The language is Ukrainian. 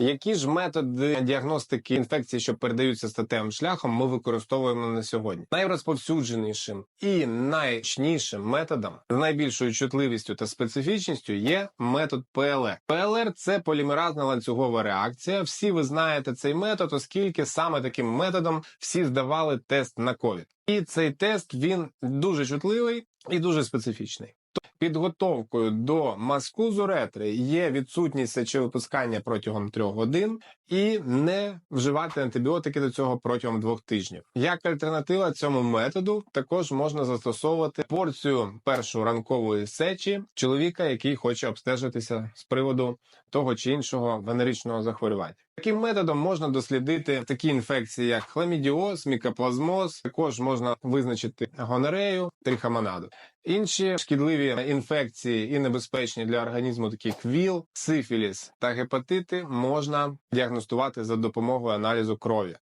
Які ж методи діагностики інфекцій, що передаються статевим шляхом, ми використовуємо на сьогодні? Найрозповсюдженішим і найчнішим методом з найбільшою чутливістю та специфічністю є метод ПЛР. ПЛР це полімеразна ланцюгова реакція. Всі ви знаєте цей метод, оскільки саме таким методом всі здавали тест на ковід. І цей тест він дуже чутливий і дуже специфічний. Підготовкою до мазку з уретри є відсутність сечовипускання протягом трьох годин і не вживати антибіотики до цього протягом двох тижнів. Як альтернатива цьому методу також можна застосовувати порцію першу ранкової сечі чоловіка, який хоче обстежитися з приводу того чи іншого венеричного захворювання. Таким методом можна дослідити такі інфекції, як хламідіоз, мікоплазмоз. Також можна визначити гонорею, трихомонаду. Інші шкідливі інфекції і небезпечні для організму, такі як ВІЛ, сифіліс та гепатити, можна діагностувати за допомогою аналізу крові.